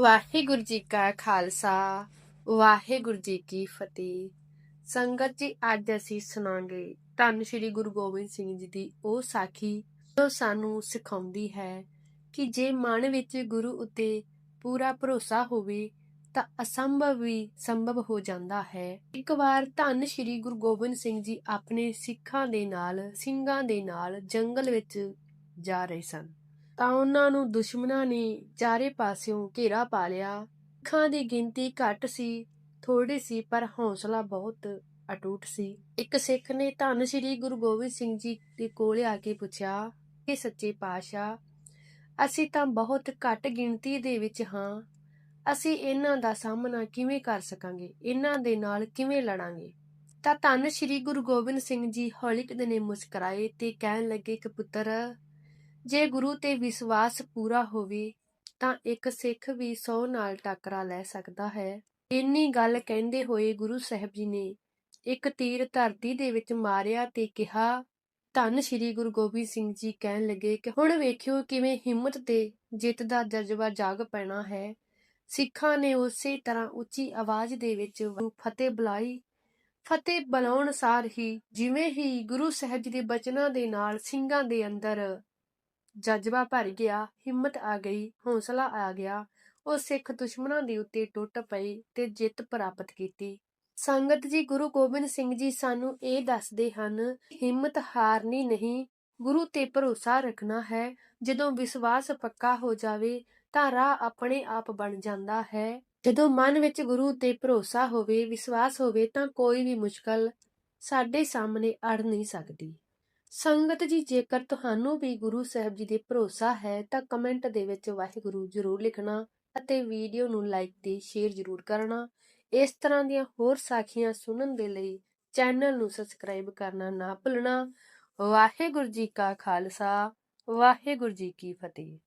ਵਾਹਿਗੁਰੂ ਜੀ ਕਾ ਖਾਲਸਾ, ਵਾਹਿਗੁਰੂ ਜੀ ਕੀ ਫਤਿਹ। ਸੰਗਤ ਜੀ, ਅੱਜ ਅਸੀਂ ਸੁਣਾਂਗੇ ਧੰਨ ਸ਼੍ਰੀ ਗੁਰੂ ਗੋਬਿੰਦ ਸਿੰਘ ਜੀ ਦੀ ਉਹ ਸਾਖੀ, ਜੋ ਸਾਨੂੰ ਸਿਖਾਉਂਦੀ ਹੈ ਕਿ ਜੇ ਮਨ ਵਿੱਚ ਗੁਰੂ ਉੱਤੇ ਪੂਰਾ ਭਰੋਸਾ ਹੋਵੇ, ਤਾਂ ਅਸੰਭਵ ਵੀ ਸੰਭਵ ਹੋ ਜਾਂਦਾ ਹੈ। ਇੱਕ ਵਾਰ ਧੰਨ ਸ਼੍ਰੀ ਗੁਰੂ ਗੋਬਿੰਦ ਸਿੰਘ ਜੀ ਆਪਣੇ ਸਿੱਖਾਂ ਦੇ ਨਾਲ, ਸਿੰਘਾਂ ਦੇ ਨਾਲ ਜੰਗਲ ਵਿੱਚ ਜਾ ਰਹੇ ਸਨ। ਤਾਂ ਉਹਨਾਂ ਨੂੰ ਦੁਸ਼ਮਣਾਂ ਨੇ ਚਾਰੇ ਪਾਸਿਓਂ ਘੇਰਾ ਪਾ ਲਿਆ। ਸਿੱਖਾਂ ਦੀ ਗਿਣਤੀ ਘੱਟ ਸੀ ਥੋੜੀ ਸੀ, ਪਰ ਹੌਸਲਾ ਬਹੁਤ ਅਟੁੱਟ ਸੀ। ਇੱਕ ਸਿੱਖ ਨੇ ਧੰਨ ਸ਼੍ਰੀ ਗੁਰੂ ਗੋਬਿੰਦ ਸਿੰਘ ਜੀ ਦੇ ਕੋਲ ਆ ਕੇ ਪੁੱਛਿਆ ਕਿ ਸੱਚੇ ਪਾਤਸ਼ਾਹ, ਅਸੀਂ ਤਾਂ ਬਹੁਤ ਘੱਟ ਗਿਣਤੀ ਦੇ ਵਿੱਚ ਹਾਂ। ਅਸੀਂ ਇਹਨਾਂ ਦਾ ਸਾਹਮਣਾ ਕਿਵੇਂ ਕਰ ਸਕਾਂਗੇ? ਇਹਨਾਂ ਦੇ ਨਾਲ ਕਿਵੇਂ ਲੜਾਂਗੇ? ਤਾਂ ਧੰਨ ਸ਼੍ਰੀ ਗੁਰੂ ਗੋਬਿੰਦ ਸਿੰਘ ਜੀ ਹੌਲੀ ਕੁ ਨੇ ਮੁਸਕਰਾਏ ਤੇ ਕਹਿਣ ਲੱਗੇ ਕਿ ਪੁੱਤਰ ਜੇ ਗੁਰੂ ਤੇ ਵਿਸ਼ਵਾਸ ਪੂਰਾ ਹੋਵੇ, ਤਾਂ ਇੱਕ ਸਿੱਖ ਵੀ 100 ਨਾਲ ਟੱਕਰਾ ਲੈ ਸਕਦਾ ਹੈ। ਇੰਨੀ ਗੱਲ ਕਹਿੰਦੇ ਹੋਏ ਗੁਰੂ ਸਾਹਿਬ ਜੀ ਨੇ ਇੱਕ ਤੀਰ ਧਰਤੀ ਦੇ ਵਿੱਚ ਮਾਰਿਆ ਤੇ ਕਿਹਾ, ਧੰਨ ਸ਼੍ਰੀ ਗੁਰੂ ਗੋਬਿੰਦ ਸਿੰਘ ਜੀ ਕਹਿਣ ਲੱਗੇ ਕਿ ਹੁਣ ਵੇਖਿਓ ਕਿਵੇਂ ਹਿੰਮਤ ਤੇ ਜਿੱਤ ਦਾ ਜਜ਼ਬਾ ਜਾਗ ਪੈਣਾ ਹੈ। ਸਿੱਖਾਂ ਨੇ ਉਸੇ ਤਰ੍ਹਾਂ ਉੱਚੀ ਆਵਾਜ਼ ਦੇ ਵਿੱਚ ਫਤਿਹ ਬੁਲਾਈ। ਫਤਿਹ ਬੁਲਾਉਣ ਸਾਰ ਹੀ ਜਿਵੇਂ ਹੀ ਗੁਰੂ ਸਾਹਿਬ ਜੀ ਦੇ ਬਚਨਾਂ ਦੇ ਨਾਲ ਸਿੰਘਾਂ ਦੇ ਅੰਦਰ ਜਜ਼ਬਾ ਭਰ ਗਿਆ, ਹਿੰਮਤ ਆ ਗਈ, ਹੌਸਲਾ ਆ ਗਿਆ। ਉਹ ਸਿੱਖ ਦੁਸ਼ਮਣਾਂ ਦੇ ਉੱਤੇ ਟੁੱਟ ਪਏ ਤੇ ਜਿੱਤ ਪ੍ਰਾਪਤ ਕੀਤੀ। ਸੰਗਤ ਜੀ, ਗੁਰੂ ਗੋਬਿੰਦ ਸਿੰਘ ਜੀ ਸਾਨੂੰ ਇਹ ਦੱਸਦੇ ਹਨ, ਹਿੰਮਤ ਹਾਰਨੀ ਨਹੀਂ, ਗੁਰੂ ਤੇ ਭਰੋਸਾ ਰੱਖਣਾ ਹੈ। ਜਦੋਂ ਵਿਸ਼ਵਾਸ ਪੱਕਾ ਹੋ ਜਾਵੇ, ਤਾਂ ਰਾਹ ਆਪਣੇ ਆਪ ਬਣ ਜਾਂਦਾ ਹੈ। ਜਦੋਂ ਮਨ ਵਿੱਚ ਗੁਰੂ ਤੇ ਭਰੋਸਾ ਹੋਵੇ, ਵਿਸ਼ਵਾਸ ਹੋਵੇ, ਤਾਂ ਕੋਈ ਵੀ ਮੁਸ਼ਕਲ ਸਾਡੇ ਸਾਹਮਣੇ ਅੜ ਨਹੀਂ ਸਕਦੀ। ਸੰਗਤ ਜੀ, ਜੇਕਰ ਤੁਹਾਨੂੰ ਵੀ ਗੁਰੂ ਸਾਹਿਬ ਜੀ ਦੇ ਭਰੋਸਾ ਹੈ, ਤਾਂ ਕਮੈਂਟ ਦੇ ਵਿੱਚ ਵਾਹਿਗੁਰੂ ਜ਼ਰੂਰ ਲਿਖਣਾ ਅਤੇ ਵੀਡੀਓ ਨੂੰ ਲਾਈਕ ਤੇ ਸ਼ੇਅਰ ਜ਼ਰੂਰ ਕਰਨਾ। ਇਸ ਤਰ੍ਹਾਂ ਦੀਆਂ ਹੋਰ ਸਾਖੀਆਂ ਸੁਣਨ ਦੇ ਲਈ ਚੈਨਲ ਨੂੰ ਸਬਸਕ੍ਰਾਈਬ ਕਰਨਾ ਨਾ ਭੁੱਲਣਾ। ਵਾਹਿਗੁਰੂ ਜੀ ਕਾ ਖਾਲਸਾ, ਵਾਹਿਗੁਰੂ ਜੀ ਕੀ ਫਤਿਹ।